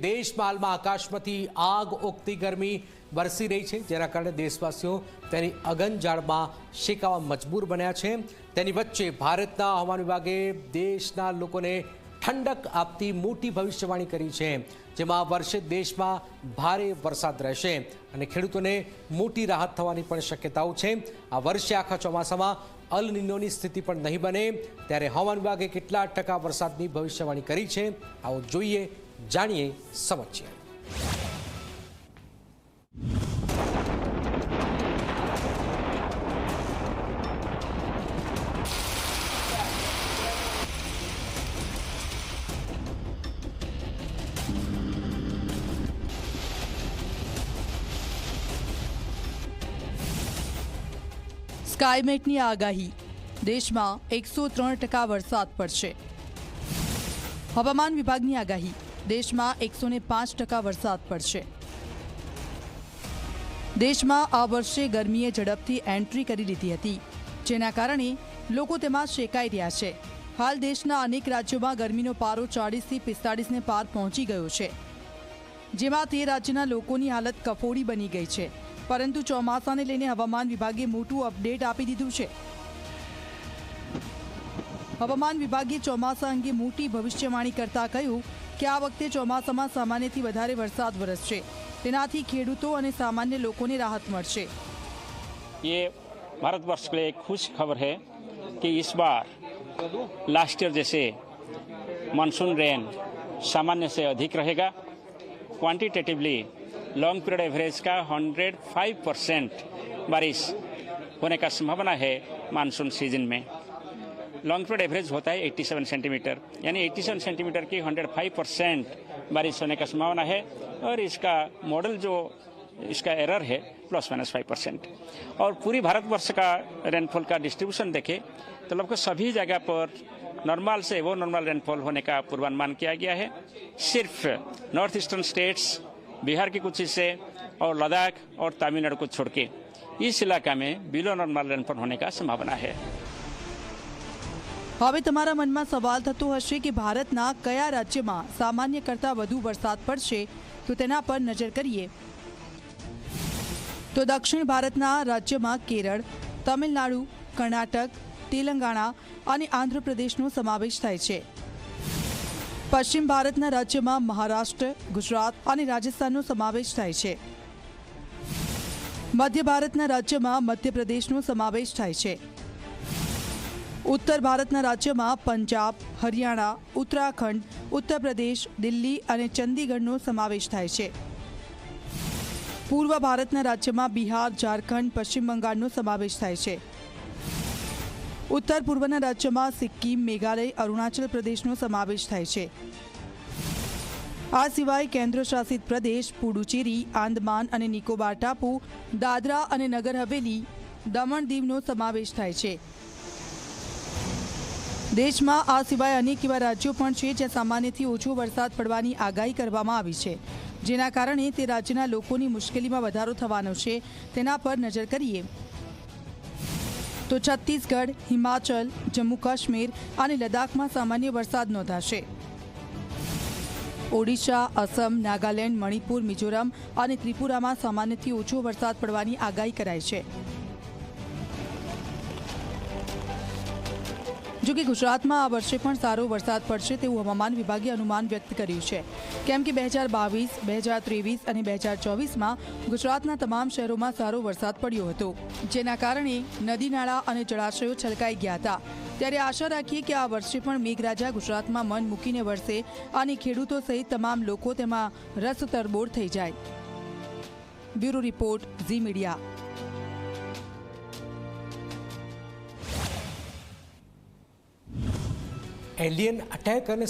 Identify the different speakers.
Speaker 1: દેશમાં હાલમાં આકાશમાંથી આગ ઓગતી ગરમી વરસી રહી છે. જેના કારણે દેશવાસીઓ તેની અગનજાળમાં શેકાવા મજબૂર બન્યા છે. તેની વચ્ચે ભારતના હવામાન વિભાગે દેશના લોકોને ઠંડક આપતી મોટી ભવિષ્યવાણી કરી છે. જેમાં આ વર્ષે દેશમાં ભારે વરસાદ રહેશે અને ખેડૂતોને મોટી રાહત થવાની પણ શક્યતાઓ છે. આ વર્ષે આખા ચોમાસામાં અલ નિનોની સ્થિતિ પણ નહીં બને. ત્યારે હવામાન વિભાગે કેટલા ટકા વરસાદની ભવિષ્યવાણી કરી છે? આવો જોઈએ જાણીએ સમજીએ.
Speaker 2: સ્કાયમેટની આગાહી. દેશમાં એકસો ત્રણ ટકા વરસાદ પડશે. હવામાન વિભાગની આગાહી. દેશમાં એકસો પાંચ ટકા વરસાદ પડશે. દેશમાં આ વર્ષે ગરમીએ ઝડપથી એન્ટ્રી કરી લીધી હતી. જેના કારણે લોકો તેમાં શેકાઈ રહ્યા છે. હાલ દેશના અનેક રાજ્યોમાં ગરમીનો પારો ચાળીસથી પિસ્તાળીસને પાર પહોંચી ગયો છે. જેમાં તે રાજ્યના લોકોની હાલત કફોડી બની ગઈ છે. પરંતુ ચોમાસાને લઈને હવામાન વિભાગે મોટું અપડેટ આપી દીધું છે. હવામાન વિભાગે ચોમાસા અંગે મોટી ભવિષ્યવાણી કરતા કહ્યું કે આ વખતે ચોમાસામાં સામાન્યથી વધારે વરસાદ વરસશે તેનાથી ખેડૂતો અને સામાન્ય લોકોને રાહત મળશે
Speaker 3: ये भारतवर्ष के लिए एक खुश खबर है कि इस बार लास्ट ईयर जैसे मानसून रेन सामान्य से अधिक रहेगा क्वांटिटेटिवली लॉन्ग पीरियड एवरेज का 105 परसेंट बारिश होने का संभावना है मानसून सीजन में लॉन्ग पीरियड एवरेज होता है 87 सेंटीमीटर यानी 87 सेंटीमीटर की 105 परसेंट बारिश होने का संभावना है और इसका मॉडल जो इसका एरर है प्लस माइनस फाइव परसेंट और पूरी भारतवर्ष का रेनफॉल का डिस्ट्रीब्यूशन देखें तो लगभग सभी जगह पर नॉर्मल से वो नॉर्मल रेनफॉल होने का पूर्वानुमान किया गया है। सिर्फ़ नॉर्थ ईस्टर्न स्टेट्स बिहार के कुछ हिस्से और लद्दाख और तमिलनाडु को छोड़ के इस इलाका में बिलो नॉर्मल रेनफॉल होने का संभावना है।
Speaker 2: હવે તમારા મનમાં સવાલ થતો હશે કે ભારતના કયા રાજ્યમાં સામાન્ય કરતાં વધુ વરસાદ પડશે? તો તેના પર નજર કરીએ. તો દક્ષિણ ભારતના રાજ્યમાં કેરળ, તમિલનાડુ, કર્ણાટક, તેલંગાણા અને આંધ્રપ્રદેશનો સમાવેશ થાય છે. પશ્ચિમ ભારતના રાજ્યમાં મહારાષ્ટ્ર, ગુજરાત અને રાજસ્થાનનો સમાવેશ થાય છે. મધ્ય ભારતના રાજ્યમાં મધ્યપ્રદેશનો સમાવેશ થાય છે. ઉત્તર ભારતના રાજ્યમાં પંજાબ, હરિયાણા, ઉત્તરાખંડ ઉત્તર પ્રદેશ દિલ્હી અને ચંદીગઢનો સમાવેશ થાય છે. પૂર્વ ભારતના રાજ્યમાં બિહાર, ઝારખંડ, પશ્ચિમ બંગાળનો સમાવેશ થાય છે. ઉત્તર પૂર્વના રાજ્યમાં સિક્કિમ, મેઘાલય, અરુણાચલ પ્રદેશનો સમાવેશ થાય છે. આ સિવાય કેન્દ્રશાસિત પ્રદેશ પુડુચેરી, આંદમાન અને નિકોબાર ટાપુ, દાદરા અને નગર હવેલી, દમણ દીવનો સમાવેશ થાય છે. દેશમાં આ સિવાય અનેક એવા રાજ્યો પણ છે જ્યાં સામાન્યથી ઓછો વરસાદ પડવાની આગાહી કરવામાં આવી છે. જેના કારણે તે રાજ્યના લોકોની મુશ્કેલીમાં વધારો થવાનો છે. તેના પર નજર કરીએ. તો છત્તીસગઢ, હિમાચલ જમ્મુ કાશ્મીર અને લદ્દાખમાં સામાન્ય વરસાદ નોંધાશે. ઓડિશા અસમ નાગાલેન્ડ, મણિપુર, મિઝોરમ અને ત્રિપુરામાં સામાન્યથી ઓછો વરસાદ પડવાની આગાહી કરાઈ છે. જો કે ગુજરાતમાં આ વર્ષે પણ સારો વરસાદ પડશે તેવું હવામાન વિભાગે અનુમાન વ્યક્ત કર્યું છે. કેમ કે બે હજાર બાવીસ, બે હજાર ત્રેવીસ અને બે હજાર ચોવીસમાં ગુજરાતના તમામ શહેરોમાં સારો વરસાદ પડ્યો હતો. જેના કારણે નદી, નાળા અને જળાશયો છલકાઈ ગયા હતા. ત્યારે આશા રાખીએ કે આ વર્ષે પણ મેઘરાજા ગુજરાતમાં મન મૂકીને વરસે અને ખેડૂતો સહિત તમામ લોકો તેમાં રસ તરબોળ થઈ જાય. Bureau report, Zee media.
Speaker 1: Alien attack અને